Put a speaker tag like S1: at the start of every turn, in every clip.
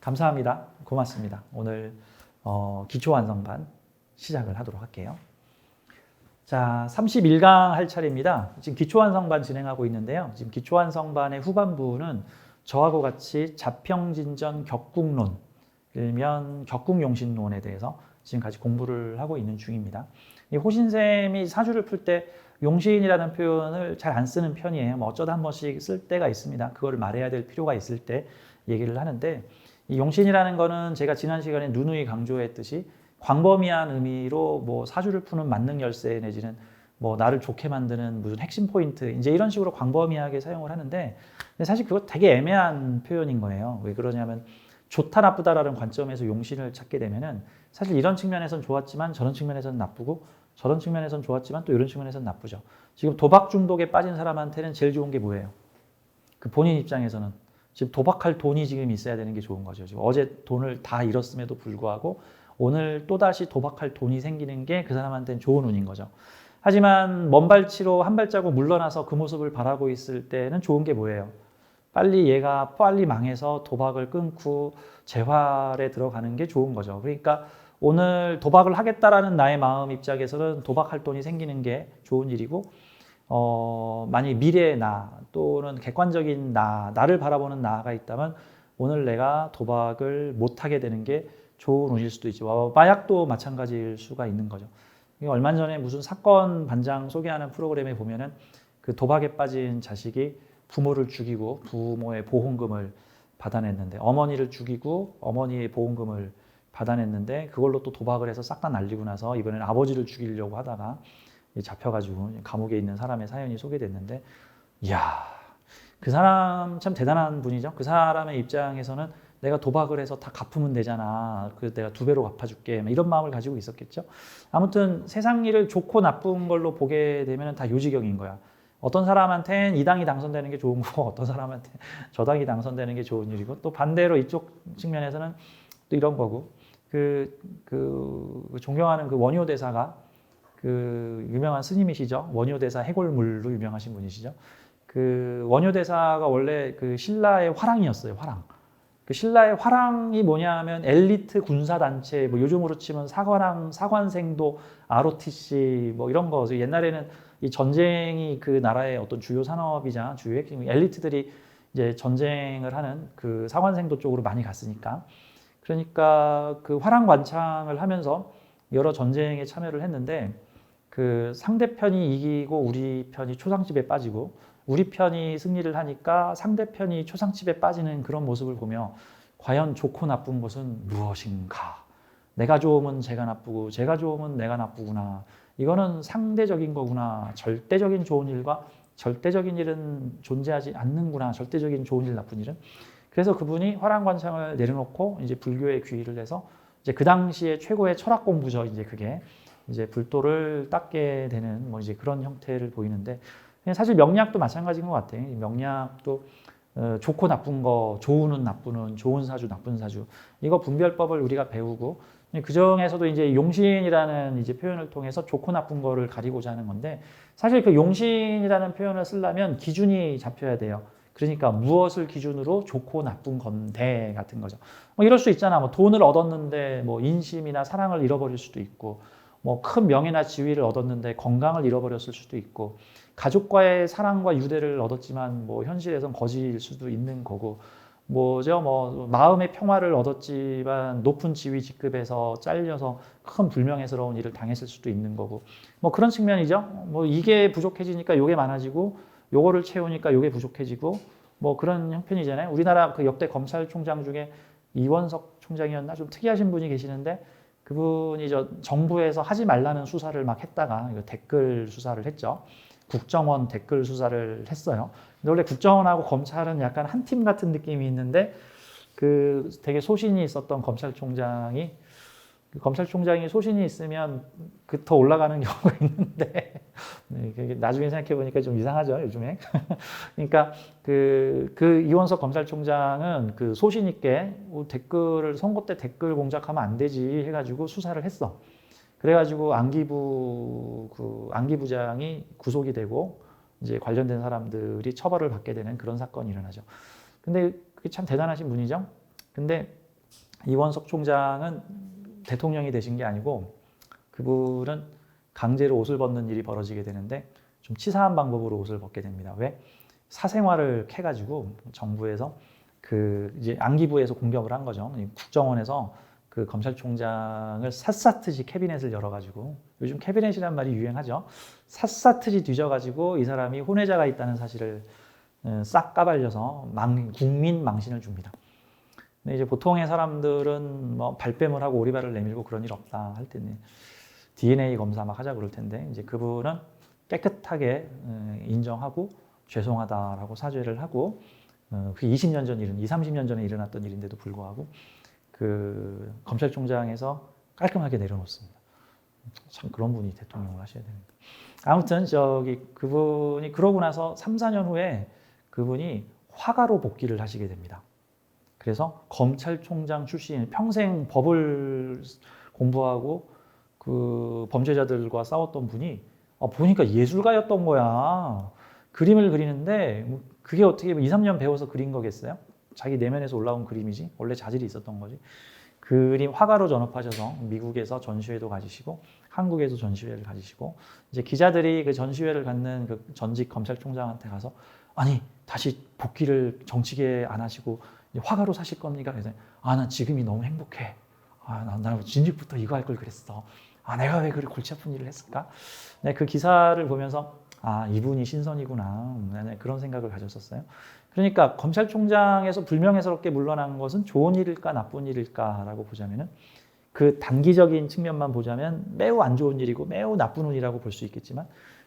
S1: 감사합니다. 고맙습니다. 오늘 어, 기초 완성반 시작을 하도록 할게요. 자, 31강 할 차례입니다. 지금 기초 완성반 진행하고 있는데요. 지금 기초 완성반의 후반부는 저하고 같이 자평진전 격국론, 일면 격국용신론에 대해서 지금까지 공부를 하고 있는 중입니다. 이 호신쌤이 사주를 풀 때 용신이라는 표현을 잘 안 쓰는 편이에요. 뭐 어쩌다 한 번씩 쓸 때가 있습니다. 그거를 말해야 될 필요가 있을 때 얘기를 하는데 이 용신이라는 거는 제가 지난 시간에 누누이 강조했듯이 광범위한 의미로 뭐 사주를 푸는 만능 열쇠 내지는 뭐 나를 좋게 만드는 무슨 핵심 포인트 이제 이런 식으로 광범위하게 사용을 하는데 사실 그거 되게 애매한 표현인 거예요. 왜 그러냐면 좋다 나쁘다라는 관점에서 용신을 찾게 되면은 사실 이런 측면에선 좋았지만 저런 측면에선 나쁘고 저런 측면에선 좋았지만 또 이런 측면에선 나쁘죠. 지금 도박 중독에 빠진 사람한테는 제일 좋은 게 뭐예요? 그 본인 입장에서는 지금 도박할 돈이 지금 있어야 되는 게 좋은 거죠. 지금 어제 돈을 다 잃었음에도 불구하고 오늘 또다시 도박할 돈이 생기는 게 그 사람한테는 좋은 운인 거죠. 하지만 먼 발치로 한 발자국 물러나서 그 모습을 바라고 있을 때는 좋은 게 뭐예요? 빨리 얘가 빨리 망해서 도박을 끊고 재활에 들어가는 게 좋은 거죠. 그러니까 오늘 도박을 하겠다라는 나의 마음 입장에서는 도박할 돈이 생기는 게 좋은 일이고 어, 만약 미래의 나 또는 객관적인 나, 나를 바라보는 나가 있다면 오늘 내가 도박을 못하게 되는 게 좋은 운일 수도 있죠. 와, 마약도 마찬가지일 수가 있는 거죠. 얼마 전에 무슨 사건 반장 소개하는 프로그램에 보면은 그 도박에 빠진 자식이 부모를 죽이고 부모의 보험금을 받아냈는데 어머니를 죽이고 어머니의 보험금을 받아냈는데 그걸로 또 도박을 해서 싹 다 날리고 나서 이번에는 아버지를 죽이려고 하다가 잡혀가지고 감옥에 있는 사람의 사연이 소개됐는데 이야 그 사람 참 대단한 분이죠. 그 사람의 입장에서는 내가 도박을 해서 다 갚으면 되잖아. 그 내가 두 배로 갚아줄게. 이런 마음을 가지고 있었겠죠. 아무튼 세상 일을 좋고 나쁜 걸로 보게 되면 다 요지경인 거야. 어떤 사람한테는 이 당이 당선되는 게 좋은 거고 어떤 사람한테 저 당이 당선되는 게 좋은 일이고 또 반대로 이쪽 측면에서는 또 이런 거고 그, 그 존경하는 그 원효 대사가 그 유명한 스님이시죠. 원효 대사 해골물로 유명하신 분이시죠. 그 원효 대사가 원래 그 신라의 화랑이었어요. 화랑. 그 신라의 화랑이 뭐냐하면 엘리트 군사 단체 뭐 요즘으로 치면 사관왕 사관생도 ROTC 뭐 이런 거 옛날에는 이 전쟁이 그 나라의 어떤 주요 산업이자 주요 엘리트들이 이제 전쟁을 하는 그 사관생도 쪽으로 많이 갔으니까 그러니까 그 화랑 관창을 하면서 여러 전쟁에 참여를 했는데 그 상대편이 이기고 우리 편이 초상집에 빠지고 우리 편이 승리를 하니까 상대편이 초상집에 빠지는 그런 모습을 보며 과연 좋고 나쁜 것은 무엇인가? 내가 좋으면 제가 나쁘고 제가 좋으면 내가 나쁘구나. 이거는 상대적인 거구나. 절대적인 좋은 일과 절대적인 일은 존재하지 않는구나. 절대적인 좋은 일, 나쁜 일은. 그래서 그분이 화랑관창을 내려놓고 이제 불교에 귀의를 해서 이제 그 당시에 최고의 철학 공부죠. 이제 그게 이제 불도를 닦게 되는 뭐 이제 그런 형태를 보이는데 사실 명리학도 마찬가지인 것 같아요. 명리학도 어, 좋고 나쁜 거, 좋은은 나쁘는, 좋은 사주, 나쁜 사주 이거 분별법을 우리가 배우고 그 중에서도 이제 용신이라는 이제 표현을 통해서 좋고 나쁜 거를 가리고자 하는 건데 사실 그 용신이라는 표현을 쓰려면 기준이 잡혀야 돼요. 그러니까 무엇을 기준으로 좋고 나쁜 건데 같은 거죠. 뭐 이럴 수 있잖아. 뭐 돈을 얻었는데 뭐 인심이나 사랑을 잃어버릴 수도 있고 뭐 큰 명예나 지위를 얻었는데 건강을 잃어버렸을 수도 있고 가족과의 사랑과 유대를 얻었지만 뭐 현실에선 거지일 수도 있는 거고 뭐죠? 뭐 마음의 평화를 얻었지만 높은 지위 직급에서 잘려서 큰 불명예스러운 일을 당했을 수도 있는 거고. 뭐 그런 측면이죠. 뭐 이게 부족해지니까 요게 많아지고 요거를 채우니까 요게 부족해지고 뭐 그런 형편이잖아요. 우리나라 그 역대 검찰총장 중에 이원석 총장이었나? 좀 특이하신 분이 계시는데 그분이 저 정부에서 하지 말라는 수사를 막 했다가 이거 댓글 수사를 했죠. 국정원 댓글 수사를 했어요. 원래 국정원하고 검찰은 약간 한 팀 같은 느낌이 있는데 그 되게 소신이 있었던 검찰총장이 그 검찰총장이 소신이 있으면 그 더 올라가는 경우가 있는데 네, 나중에 생각해 보니까 좀 이상하죠 요즘에. 그러니까 그, 그 이원석 검찰총장은 그 소신 있게 뭐 댓글을 선거 때 댓글 공작하면 안 되지 해가지고 수사를 했어. 그래가지고 안기부 그 안기부장이 구속이 되고 이제 관련된 사람들이 처벌을 받게 되는 그런 사건이 일어나죠. 근데 그게 참 대단하신 분이죠. 근데 이원석 총장은 대통령이 되신 게 아니고 그분은 강제로 옷을 벗는 일이 벌어지게 되는데 좀 치사한 방법으로 옷을 벗게 됩니다. 왜? 사생활을 캐가지고 정부에서 그 이제 안기부에서 공격을 한 거죠. 국정원에서 그 검찰총장을 샅샅이 캐비넷을 열어가지고 요즘 캐비넷이란 말이 유행하죠. 샅샅이 뒤져가지고 이 사람이 혼외자가 있다는 사실을 어, 싹 까발려서 망, 국민 망신을 줍니다. 근데 이제 보통의 사람들은 뭐 발뺌을 하고 오리발을 내밀고 그런 일 없다 할 때는 DNA 검사 막 하자 그럴 텐데 이제 그분은 깨끗하게 어, 인정하고 죄송하다라고 사죄를 하고 어, 그 20년 전 일은 20, 30년 전에 일어났던 일인데도 불구하고 그 검찰총장에서 깔끔하게 내려놓습니다. 참 그런 분이 대통령을 하셔야 됩니다. 아무튼 저기 그분이 그러고 나서 3, 4년 후에 그분이 화가로 복귀를 하시게 됩니다. 그래서 검찰총장 출신 평생 법을 공부하고 그 범죄자들과 싸웠던 분이 아, 보니까 예술가였던 거야. 그림을 그리는데 뭐 그게 어떻게 2, 3년 배워서 그린 거겠어요? 자기 내면에서 올라온 그림이지. 원래 자질이 있었던 거지. 그림 화가로 전업하셔서 미국에서 전시회도 가지시고 한국에서 전시회를 가지시고 이제 기자들이 그 전시회를 갖는 그 전직 검찰총장한테 가서 아니 다시 복귀를 정치계에 안 하시고 화가로 사실 겁니까? 그래서 아 나 지금이 너무 행복해. 아나 나 진즉부터 이거 할 걸 그랬어. 아 내가 왜 그렇게 골치 아픈 일을 했을까? 네, 그 기사를 보면서 아 이분이 신선이구나 네, 네, 그런 생각을 가졌었어요. 그러니까 검찰총장에서 불명예스럽게 물러난 것은 좋은 일일까 나쁜 일일까라고 보자면은 그 단기적인 측면만 보자면 매우 안 좋은 일이고 매우 나쁜 일이라고 볼 수 있겠지만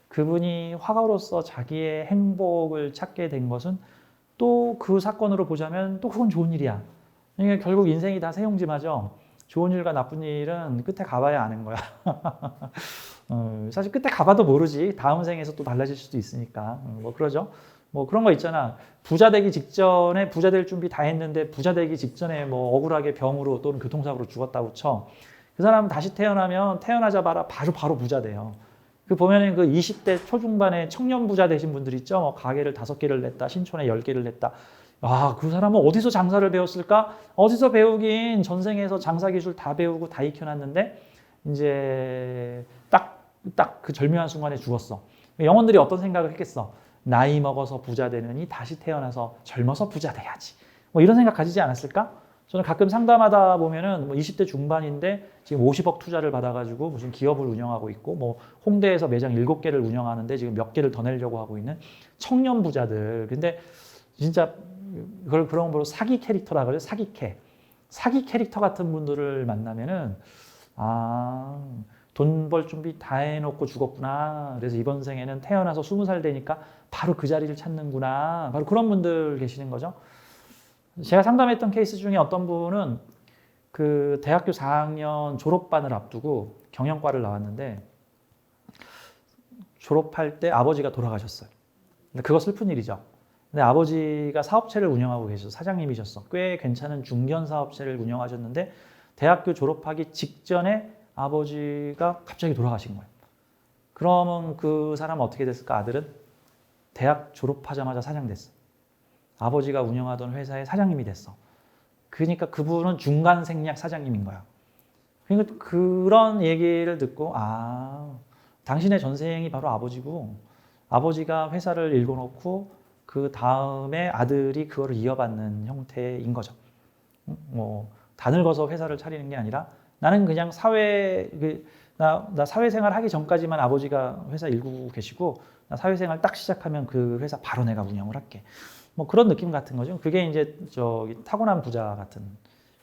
S1: 그분이 화가로서 자기의 행복을 찾게 된 것은 또 그 사건으로 보자면 또 그건 좋은 일이야. 그러니까 결국 인생이 다 세용지마죠. 좋은 일과 나쁜 일은 끝에 가봐야 아는 거야. 어, 사실 끝에 가봐도 모르지. 다음 생에서 또 달라질 수도 있으니까. 어, 뭐 그러죠. 뭐 그런 거 있잖아. 부자 되기 직전에 부자 될 준비 다 했는데 부자 되기 직전에 뭐 억울하게 병으로 또는 교통사고로 죽었다고 쳐. 그 사람은 다시 태어나면 태어나자마자 바로 바로 부자 돼요. 그 보면은 그 20대 초중반에 청년 부자 되신 분들 있죠. 뭐 가게를 다섯 개를 냈다, 신촌에 열 개를 냈다. 아, 그 사람은 어디서 장사를 배웠을까? 어디서 배우긴 전생에서 장사 기술 다 배우고 다 익혀놨는데 이제 딱 딱 그 절묘한 순간에 죽었어. 영혼들이 어떤 생각을 했겠어? 나이 먹어서 부자 되느니 다시 태어나서 젊어서 부자 돼야지. 뭐 이런 생각 가지지 않았을까? 저는 가끔 상담하다 보면은 뭐 20대 중반인데 지금 50억 투자를 받아가지고 무슨 기업을 운영하고 있고 뭐 홍대에서 매장 7개를 운영하는데 지금 몇 개를 더 내려고 하고 있는 청년 부자들. 근데 진짜 그걸 그런 걸로 사기 캐릭터라 그래요. 사기캐. 사기 캐릭터 같은 분들을 만나면은 아, 돈 벌 준비 다 해놓고 죽었구나. 그래서 이번 생에는 태어나서 스무 살 되니까 바로 그 자리를 찾는구나. 바로 그런 분들 계시는 거죠. 제가 상담했던 케이스 중에 어떤 분은 그 대학교 4학년 졸업반을 앞두고 경영과를 나왔는데 졸업할 때 아버지가 돌아가셨어요. 근데 그거 슬픈 일이죠. 근데 아버지가 사업체를 운영하고 계셔서 사장님이셨어. 꽤 괜찮은 중견 사업체를 운영하셨는데 대학교 졸업하기 직전에 아버지가 갑자기 돌아가신 거예요. 그러면 그 사람은 어떻게 됐을까? 아들은 대학 졸업하자마자 사장 됐어. 아버지가 운영하던 회사의 사장님이 됐어. 그러니까 그분은 중간 생략 사장님인 거야. 그러니까 그런 얘기를 듣고 아 당신의 전생이 바로 아버지고 아버지가 회사를 일궈놓고 그 다음에 아들이 그거를 이어받는 형태인 거죠. 뭐 다 늙어서 회사를 차리는 게 아니라 나는 그냥 사회 그, 나, 나 사회생활 하기 전까지만 아버지가 회사 일구고 계시고 나 사회생활 딱 시작하면 그 회사 바로 내가 운영을 할게. 뭐 그런 느낌 같은 거죠. 그게 이제 저기 타고난 부자 같은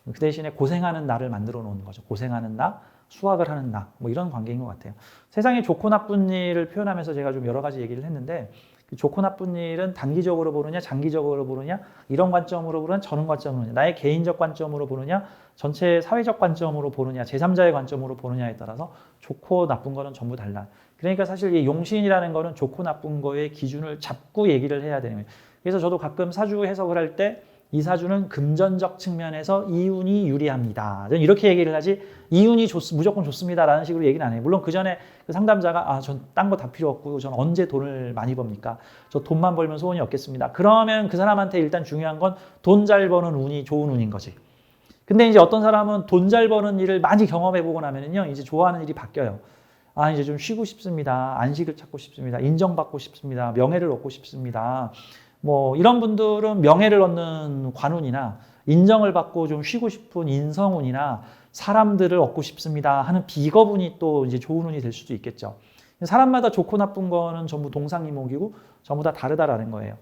S1: 그 대신에 고생하는 나를 만들어 놓은 거죠. 고생하는 나, 수학을 하는 나, 뭐 이런 관계인 것 같아요. 세상에 좋고 나쁜 일을 표현하면서 제가 좀 여러 가지 얘기를 했는데 그 좋고 나쁜 일은 단기적으로 보느냐, 장기적으로 보느냐, 이런 관점으로 보느냐, 저런 관점으로 보느냐, 나의 개인적 관점으로 보느냐, 전체 사회적 관점으로 보느냐, 제3자의 관점으로 보느냐에 따라서 좋고 나쁜 거는 전부 달라. 그러니까 사실 이 용신이라는 거는 좋고 나쁜 거의 기준을 잡고 얘기를 해야 되는 거예요. 그래서 저도 가끔 사주 해석을 할 때 이 사주는 금전적 측면에서 이운이 유리합니다. 저는 이렇게 얘기를 하지 이운이 좋, 무조건 좋습니다라는 식으로 얘기는 안 해요. 물론 그 전에 그 상담자가 아, 전 딴 거 다 필요 없고 전 언제 돈을 많이 법니까? 저 돈만 벌면 소원이 없겠습니다. 그러면 그 사람한테 일단 중요한 건 돈 잘 버는 운이 좋은 운인 거지. 근데 이제 어떤 사람은 돈 잘 버는 일을 많이 경험해 보고 나면은요, 이제 좋아하는 일이 바뀌어요. 아, 이제 좀 쉬고 싶습니다. 안식을 찾고 싶습니다. 인정받고 싶습니다. 명예를 얻고 싶습니다. 뭐 이런 분들은 명예를 얻는 관운이나 인정을 받고 좀 쉬고 싶은 인성운이나 사람들을 얻고 싶습니다 하는 비거분이 또 이제 좋은 운이 될 수도 있겠죠. 사람마다 좋고 나쁜 거는 전부 동상이몽이고 전부 다 다르다라는 거예요.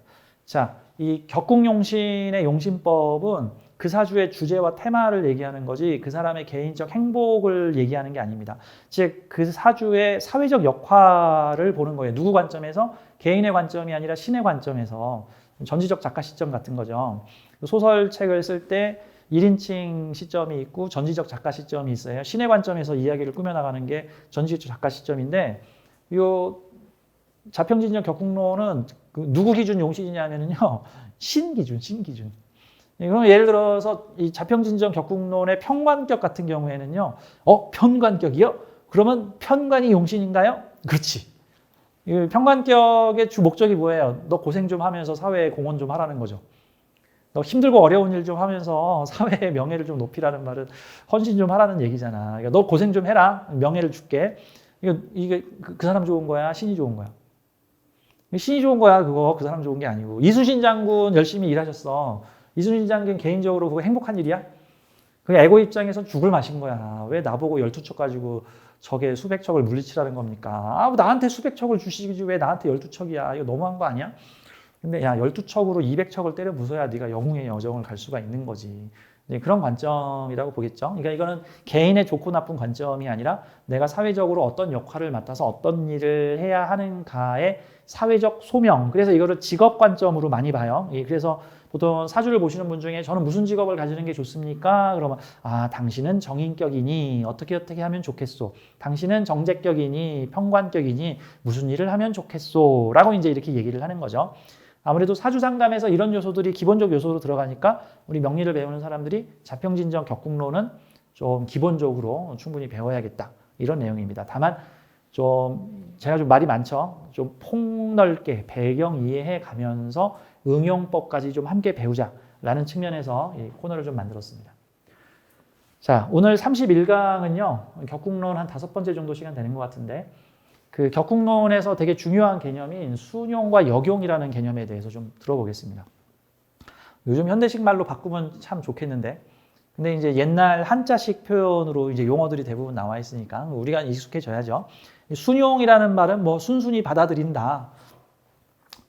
S1: 자, 이 격국용신의 용신법은 그 사주의 주제와 테마를 얘기하는 거지 그 사람의 개인적 행복을 얘기하는 게 아닙니다. 즉 그 사주의 사회적 역할을 보는 거예요. 누구 관점에서 개인의 관점이 아니라 신의 관점에서 전지적 작가 시점 같은 거죠. 소설책을 쓸 때 1인칭 시점이 있고 전지적 작가 시점이 있어요. 신의 관점에서 이야기를 꾸며나가는 게 전지적 작가 시점인데 요 자평진적 격국론은 그 누구 기준 용신이냐면요. 신 기준, 신 기준. 예, 그럼 예를 들어서 이 자평진정 격국론의 편관격 같은 경우에는요. 어, 편관격이요? 그러면 편관이 용신인가요? 그렇지. 이 편관격의 주 목적이 뭐예요? 너 고생 좀 하면서 사회에 공헌 좀 하라는 거죠. 너 힘들고 어려운 일 좀 하면서 사회의 명예를 좀 높이라는 말은 헌신 좀 하라는 얘기잖아. 그러니까 너 고생 좀 해라. 명예를 줄게. 이거 이게 그, 그 사람 좋은 거야? 신이 좋은 거야? 신이 좋은 거야, 그거. 그 사람 좋은 게 아니고. 이순신 장군 열심히 일하셨어. 이순신 장군 개인적으로 그거 행복한 일이야? 그 애고 입장에서 죽을 맛인 거야. 왜 나보고 열두 척 가지고 적에 수백 척을 물리치라는 겁니까? 아, 뭐 나한테 수백 척을 주시지 왜 나한테 열두 척이야? 이거 너무한 거 아니야? 근데 야, 열두 척으로 이백 척을 때려 부숴야 네가 영웅의 여정을 갈 수가 있는 거지. 네, 그런 관점이라고 보겠죠. 그러니까 이거는 개인의 좋고 나쁜 관점이 아니라 내가 사회적으로 어떤 역할을 맡아서 어떤 일을 해야 하는가의 사회적 소명. 그래서 이거를 직업 관점으로 많이 봐요. 예, 그래서 보통 사주를 보시는 분 중에 저는 무슨 직업을 가지는 게 좋습니까? 그러면 아 당신은 정인격이니 어떻게 어떻게 하면 좋겠소. 당신은 정제격이니 평관격이니 무슨 일을 하면 좋겠소. 라고 이제 이렇게 얘기를 하는 거죠. 아무래도 사주 상담에서 이런 요소들이 기본적 요소로 들어가니까 우리 명리를 배우는 사람들이 자평진정 격국론은 좀 기본적으로 충분히 배워야겠다. 이런 내용입니다. 다만 좀 제가 좀 말이 많죠. 좀 폭넓게 배경 이해해 가면서 응용법까지 좀 함께 배우자라는 측면에서 이 코너를 좀 만들었습니다. 자, 오늘 31강은요. 격국론 한 다섯 번째 정도 시간 되는 것 같은데 그 격국론에서 되게 중요한 개념인 순용과 역용이라는 개념에 대해서 좀 들어보겠습니다. 요즘 현대식 말로 바꾸면 참 좋겠는데, 근데 이제 옛날 한자식 표현으로 이제 용어들이 대부분 나와 있으니까 우리가 익숙해져야죠. 순용이라는 말은 뭐 순순히 받아들인다.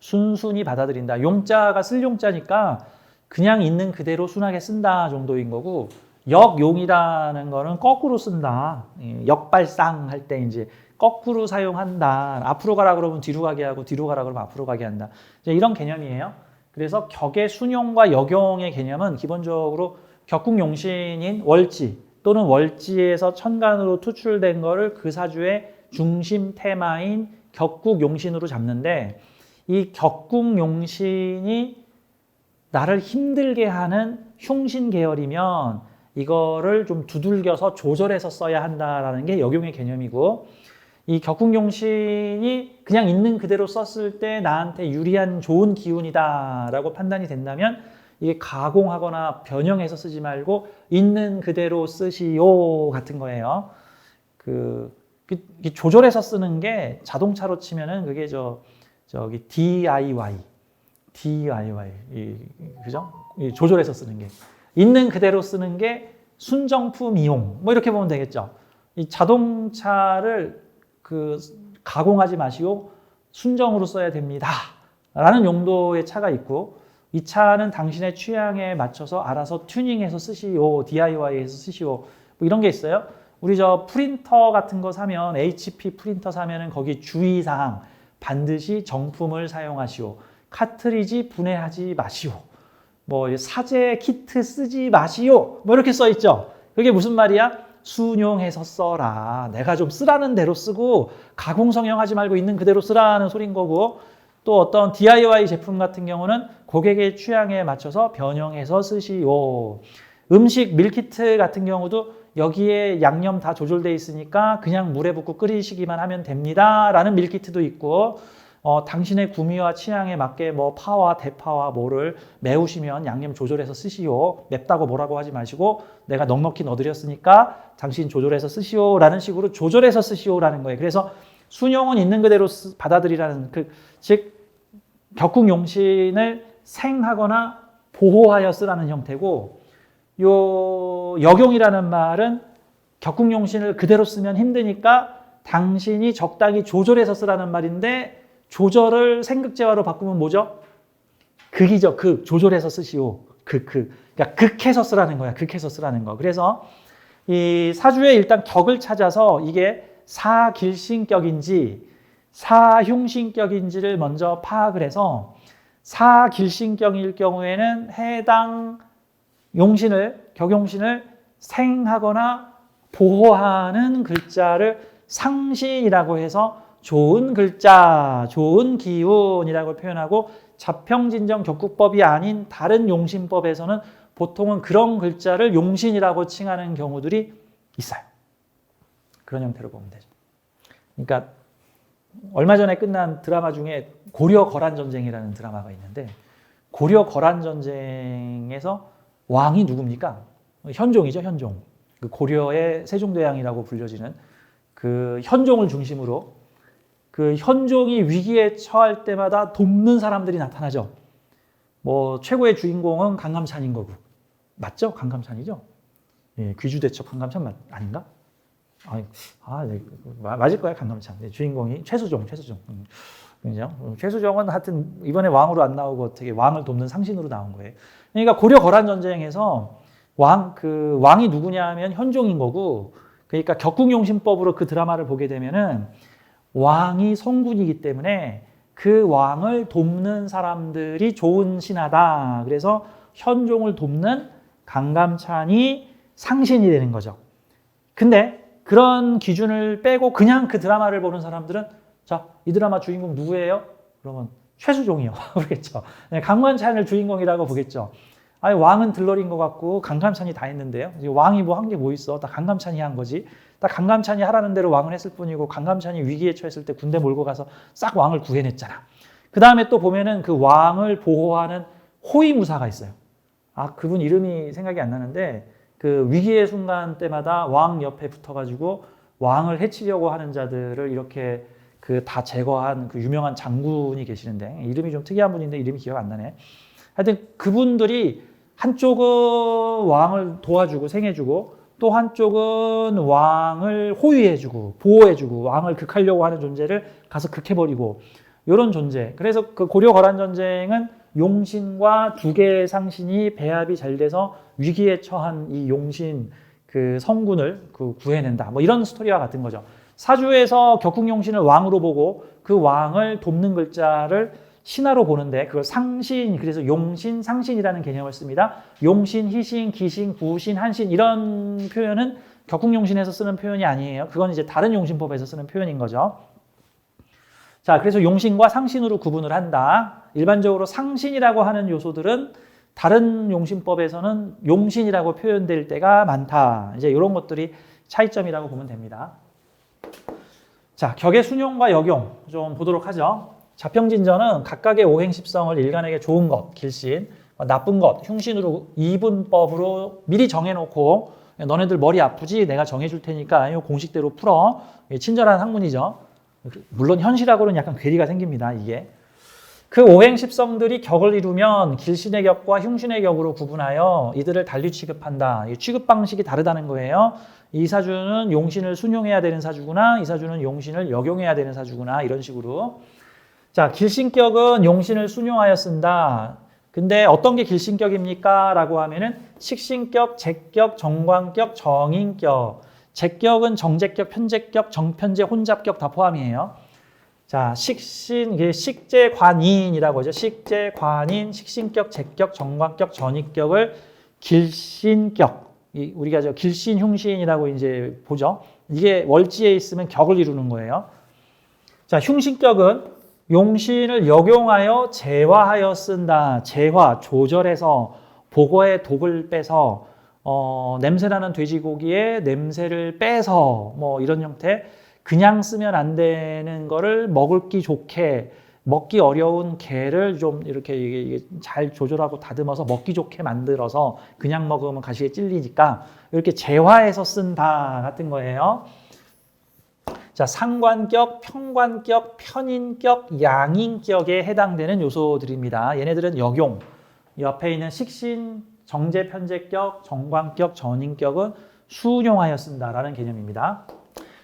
S1: 순순히 받아들인다. 용자가 쓸 용자니까 그냥 있는 그대로 순하게 쓴다 정도인 거고, 역용이라는 거는 거꾸로 쓴다. 역발상 할 때 이제 거꾸로 사용한다. 앞으로 가라 그러면 뒤로 가게 하고 뒤로 가라 그러면 앞으로 가게 한다. 이런 개념이에요. 그래서 격의 순용과 역용의 개념은 기본적으로 격국용신인 월지 또는 월지에서 천간으로 투출된 거를 그 사주의 중심 테마인 격국용신으로 잡는데 이 격국용신이 나를 힘들게 하는 흉신 계열이면 이거를 좀 두들겨서 조절해서 써야 한다라는 게 역용의 개념이고 이 격국용신이 그냥 있는 그대로 썼을 때 나한테 유리한 좋은 기운이다라고 판단이 된다면 이게 가공하거나 변형해서 쓰지 말고 있는 그대로 쓰시오 같은 거예요. 그, 그 조절해서 쓰는 게 자동차로 치면은 그게 저 저기 DIY, DIY, 이, 그죠? 이 조절해서 쓰는 게 있는 그대로 쓰는 게 순정품 이용 뭐 이렇게 보면 되겠죠. 이 자동차를 그 가공하지 마시고 순정으로 써야 됩니다. 라는 용도의 차가 있고 이 차는 당신의 취향에 맞춰서 알아서 튜닝해서 쓰시오, DIY해서 쓰시오. 뭐 이런 게 있어요. 우리 저 프린터 같은 거 사면 HP 프린터 사면은 거기 주의사항 반드시 정품을 사용하시오. 카트리지 분해하지 마시오. 뭐 사제 키트 쓰지 마시오. 뭐 이렇게 써 있죠. 그게 무슨 말이야? 순용해서 써라. 내가 좀 쓰라는 대로 쓰고 가공 성형하지 말고 있는 그대로 쓰라는 소린 거고 또 어떤 DIY 제품 같은 경우는 고객의 취향에 맞춰서 변형해서 쓰시오. 음식 밀키트 같은 경우도 여기에 양념 다 조절돼 있으니까 그냥 물에 붓고 끓이시기만 하면 됩니다 라는 밀키트도 있고 어, 당신의 구미와 취향에 맞게 뭐 파와 대파와 뭐를 매우시면 양념 조절해서 쓰시오. 맵다고 뭐라고 하지 마시고 내가 넉넉히 넣어드렸으니까 당신 조절해서 쓰시오 라는 식으로 조절해서 쓰시오 라는 거예요. 그래서 순용은 있는 그대로 쓰- 받아들이라는 그, 즉 격국 용신을 생하거나 보호하여 쓰라는 형태고 요 역용이라는 말은 격국 용신을 그대로 쓰면 힘드니까 당신이 적당히 조절해서 쓰라는 말인데 조절을 생극제화로 바꾸면 뭐죠? 극이죠. 극. 조절해서 쓰시오. 극, 극. 그러니까 극해서 쓰라는 거야. 극해서 쓰라는 거. 그래서 이 사주에 일단 격을 찾아서 이게 사길신격인지 사흉신격인지를 먼저 파악을 해서 사길신격일 경우에는 해당 용신을 격용신을 생하거나 보호하는 글자를 상신이라고 해서 좋은 글자, 좋은 기운이라고 표현하고 자평진정 격국법이 아닌 다른 용신법에서는 보통은 그런 글자를 용신이라고 칭하는 경우들이 있어요. 그런 형태로 보면 되죠. 그러니까 얼마 전에 끝난 드라마 중에 고려 거란 전쟁이라는 드라마가 있는데 고려 거란 전쟁에서 왕이 누굽니까? 현종이죠, 현종. 그 고려의 세종대왕이라고 불려지는 그 현종을 중심으로 그 현종이 위기에 처할 때마다 돕는 사람들이 나타나죠. 뭐 최고의 주인공은 강감찬인 거고 맞죠? 강감찬이죠. 예, 귀주대첩 강감찬 맞, 아닌가? 아니, 아, 네, 마- 맞을 거야 강감찬. 네, 주인공이 최수종, 최수종. 음, 그죠? 음, 최수종은 하여튼 이번에 왕으로 안 나오고 되게 왕을 돕는 상신으로 나온 거예요. 그러니까 고려 거란 전쟁에서 왕 그 왕이 누구냐 하면 현종인 거고 그러니까 격국용신법으로 그 드라마를 보게 되면은 왕이 성군이기 때문에 그 왕을 돕는 사람들이 좋은 신하다. 그래서 현종을 돕는 강감찬이 상신이 되는 거죠. 근데 그런 기준을 빼고 그냥 그 드라마를 보는 사람들은 자, 이 드라마 주인공 누구예요? 그러면 최수종이요. 그러겠죠. 네, 강만찬을 주인공이라고 보겠죠. 아니, 왕은 들러린 것 같고 강감찬이 다 했는데요. 왕이 뭐 한게뭐 있어? 다 강감찬이 한 거지. 다 강감찬이 하라는 대로 왕을 했을 뿐이고 강감찬이 위기에 처했을 때 군대 몰고 가서 싹 왕을 구해냈잖아. 그 다음에 또 보면은 그 왕을 보호하는 호위무사가 있어요. 아, 그분 이름이 생각이 안 나는데 그 위기의 순간 때마다 왕 옆에 붙어가지고 왕을 해치려고 하는 자들을 이렇게 그 다 제거한 그 유명한 장군이 계시는데 이름이 좀 특이한 분인데 이름이 기억 안 나네. 하여튼 그분들이 한쪽은 왕을 도와주고 생해주고 또 한쪽은 왕을 호위해주고 보호해주고 왕을 극하려고 하는 존재를 가서 극해버리고 이런 존재. 그래서 그 고려 거란 전쟁은 용신과 두 개의 상신이 배합이 잘 돼서 위기에 처한 이 용신 그 성군을 그 구해낸다. 뭐 이런 스토리와 같은 거죠. 사주에서 격국용신을 왕으로 보고 그 왕을 돕는 글자를 신하로 보는데 그걸 상신 그래서 용신 상신이라는 개념을 씁니다. 용신, 희신, 기신, 구신, 한신 이런 표현은 격국용신에서 쓰는 표현이 아니에요. 그건 이제 다른 용신법에서 쓰는 표현인 거죠. 자, 그래서 용신과 상신으로 구분을 한다. 일반적으로 상신이라고 하는 요소들은 다른 용신법에서는 용신이라고 표현될 때가 많다. 이제 이런 것들이 차이점이라고 보면 됩니다. 자, 격의 순용과 역용 좀 보도록 하죠. 자평진전은 각각의 오행십성을 일간에게 좋은 것, 길신, 나쁜 것, 흉신으로 이분법으로 미리 정해놓고 너네들 머리 아프지? 내가 정해줄 테니까 이 공식대로 풀어. 친절한 학문이죠. 물론 현실하고는 약간 괴리가 생깁니다. 이게. 그 오행십성들이 격을 이루면 길신의 격과 흉신의 격으로 구분하여 이들을 달리 취급한다. 이 취급 방식이 다르다는 거예요. 이 사주는 용신을 순용해야 되는 사주구나. 이 사주는 용신을 역용해야 되는 사주구나. 이런 식으로. 자, 길신격은 용신을 순용하여 쓴다. 근데 어떤 게 길신격입니까? 라고 하면은 식신격, 제격, 정관격, 정인격. 제격은 정제격, 편제격, 정편제, 혼잡격 다 포함이에요. 자, 식신, 이게 식재관인이라고 하죠. 식재관인, 식신격, 제격, 정관격, 전익격을 길신격. 이 우리가 저 길신, 흉신이라고 이제 보죠. 이게 월지에 있으면 격을 이루는 거예요. 자, 흉신격은 용신을 역용하여 재화하여 쓴다. 재화, 조절해서 보고의 독을 빼서 어, 냄새나는 돼지고기에 냄새를 빼서 뭐 이런 형태 그냥 쓰면 안 되는 거를 먹을기 좋게 먹기 어려운 게를 좀 이렇게 잘 조절하고 다듬어서 먹기 좋게 만들어서 그냥 먹으면 가시에 찔리니까 이렇게 재화해서 쓴 다 같은 거예요. 자, 상관격, 평관격, 편인격, 양인격에 해당되는 요소들입니다. 얘네들은 역용. 옆에 있는 식신, 정제, 편제격, 정관격, 전인격은 수용하여 쓴다라는 개념입니다.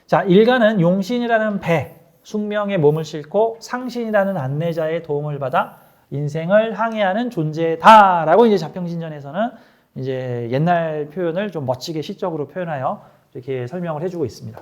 S1: 자, 일간은 용신이라는 배, 숙명의 몸을 싣고 상신이라는 안내자의 도움을 받아 인생을 항해하는 존재다라고 이제 자평신전에서는 이제 옛날 표현을 좀 멋지게 시적으로 표현하여 이렇게 설명을 해주고 있습니다.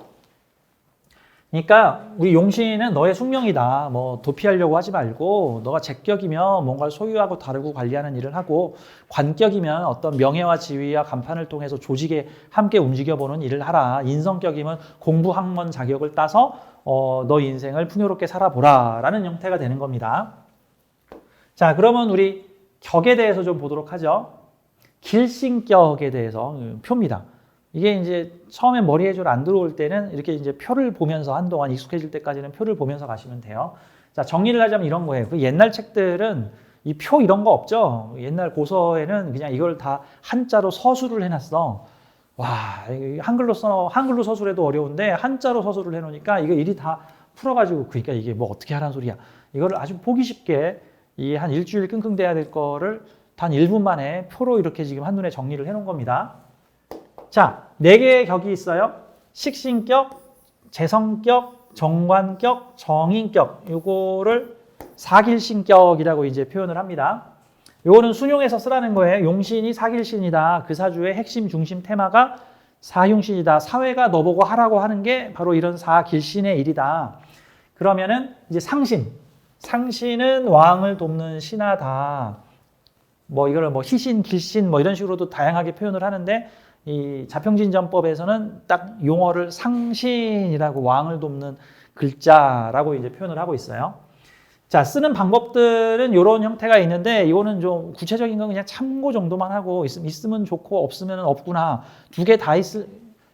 S1: 그러니까 우리 용신은 너의 숙명이다. 뭐 도피하려고 하지 말고 너가 제격이면 뭔가를 소유하고 다루고 관리하는 일을 하고 관격이면 어떤 명예와 지위와 간판을 통해서 조직에 함께 움직여보는 일을 하라. 인성격이면 공부 학문 자격을 따서 어, 너 인생을 풍요롭게 살아보라라는 형태가 되는 겁니다. 자, 그러면 우리 격에 대해서 좀 보도록 하죠. 길신격에 대해서 음, 표입니다. 이게 이제 처음에 머리 해줄 안 들어올 때는 이렇게 이제 표를 보면서 한동안 익숙해질 때까지는 표를 보면서 가시면 돼요. 자, 정리를 하자면 이런 거예요. 그 옛날 책들은 이 표 이런 거 없죠. 옛날 고서에는 그냥 이걸 다 한자로 서술을 해놨어. 와, 이 한글로 써, 한글로 서술해도 어려운데 한자로 서술을 해놓으니까 이거 일이 다 풀어가지고 그러니까 이게 뭐 어떻게 하라는 소리야. 이거를 아주 보기 쉽게 이 한 일주일 끙끙 대야 될 거를 단 1분 만에 표로 이렇게 지금 한눈에 정리를 해놓은 겁니다. 자, 네 개의 격이 있어요. 식신격, 재성격, 정관격, 정인격. 요거를 사길신격이라고 이제 표현을 합니다. 요거는 순용해서 쓰라는 거예요. 용신이 사길신이다. 그 사주의 핵심 중심 테마가 사용신이다. 사회가 너보고 하라고 하는 게 바로 이런 사길신의 일이다. 그러면은 이제 상신. 상신은 왕을 돕는 신하다. 뭐 이거를 뭐 희신, 길신 뭐 이런 식으로도 다양하게 표현을 하는데 이 자평진전법에서는 딱 용어를 상신이라고 왕을 돕는 글자라고 이제 표현을 하고 있어요. 자, 쓰는 방법들은 이런 형태가 있는데 이거는 좀 구체적인 건 그냥 참고 정도만 하고 있, 있으면 좋고 없으면 없구나. 두 개 다 있을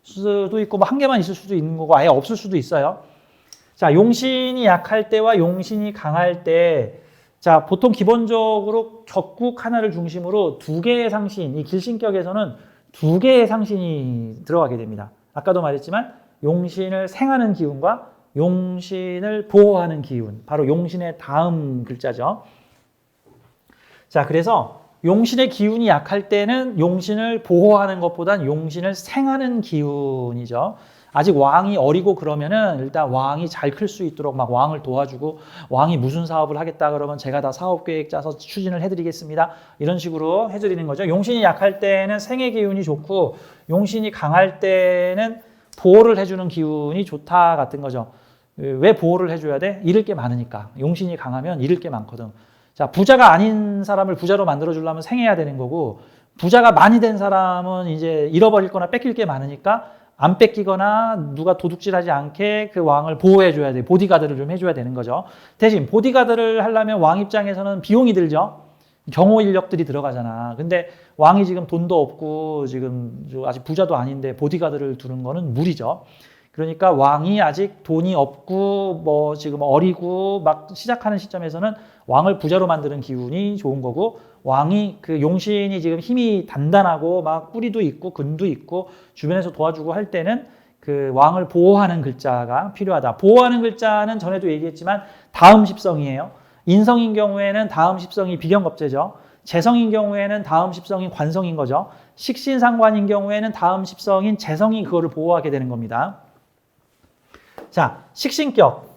S1: 수도 있고 뭐 한 개만 있을 수도 있는 거고 아예 없을 수도 있어요. 자, 용신이 약할 때와 용신이 강할 때 자, 보통 기본적으로 격국 하나를 중심으로 두 개의 상신, 이 길신격에서는 두 개의 상신이 들어가게 됩니다. 아까도 말했지만 용신을 생하는 기운과 용신을 보호하는 기운, 바로 용신의 다음 글자죠. 자, 그래서 용신의 기운이 약할 때는 용신을 보호하는 것보단 용신을 생하는 기운이죠. 아직 왕이 어리고 그러면은 일단 왕이 잘 클 수 있도록 막 왕을 도와주고 왕이 무슨 사업을 하겠다 그러면 제가 다 사업 계획 짜서 추진을 해드리겠습니다. 이런 식으로 해드리는 거죠. 용신이 약할 때는 생의 기운이 좋고 용신이 강할 때는 보호를 해주는 기운이 좋다 같은 거죠. 왜 보호를 해줘야 돼? 잃을 게 많으니까. 용신이 강하면 잃을 게 많거든. 자, 부자가 아닌 사람을 부자로 만들어 주려면 생해야 되는 거고, 부자가 많이 된 사람은 이제 잃어버릴 거나 뺏길 게 많으니까 안 뺏기거나 누가 도둑질하지 않게 그 왕을 보호해 줘야 돼. 보디가드를 좀 해줘야 되는 거죠. 대신 보디가드를 하려면 왕 입장에서는 비용이 들죠. 경호 인력들이 들어가잖아. 근데 왕이 지금 돈도 없고 지금 아직 부자도 아닌데 보디가드를 두는 거는 무리죠. 그러니까 왕이 아직 돈이 없고 뭐 지금 어리고 막 시작하는 시점에서는 왕을 부자로 만드는 기운이 좋은 거고 왕이 그 용신이 지금 힘이 단단하고 막 뿌리도 있고 근도 있고 주변에서 도와주고 할 때는 그 왕을 보호하는 글자가 필요하다. 보호하는 글자는 전에도 얘기했지만 다음 십성이에요. 인성인 경우에는 다음 십성이 비경겁제죠. 재성인 경우에는 다음 십성이 관성인 거죠. 식신상관인 경우에는 다음 십성인 재성이 그거를 보호하게 되는 겁니다. 자, 식신격.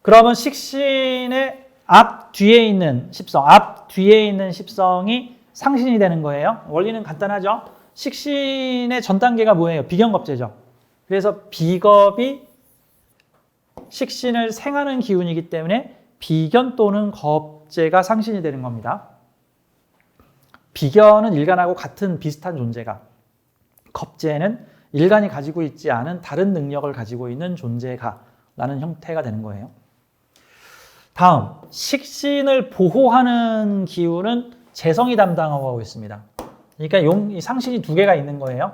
S1: 그러면 식신의 앞 뒤에 있는 십성, 앞 뒤에 있는 십성이 상신이 되는 거예요. 원리는 간단하죠. 식신의 전 단계가 뭐예요? 비경겁제죠. 그래서 비겁이 식신을 생하는 기운이기 때문에 비견 또는 겁제가 상신이 되는 겁니다. 비견은 일간하고 같은 비슷한 존재가, 겁제는 일간이 가지고 있지 않은 다른 능력을 가지고 있는 존재가 라는 형태가 되는 거예요. 다음 식신을 보호하는 기운은 재성이 담당하고 있습니다. 그러니까 용, 이 상신이 두 개가 있는 거예요.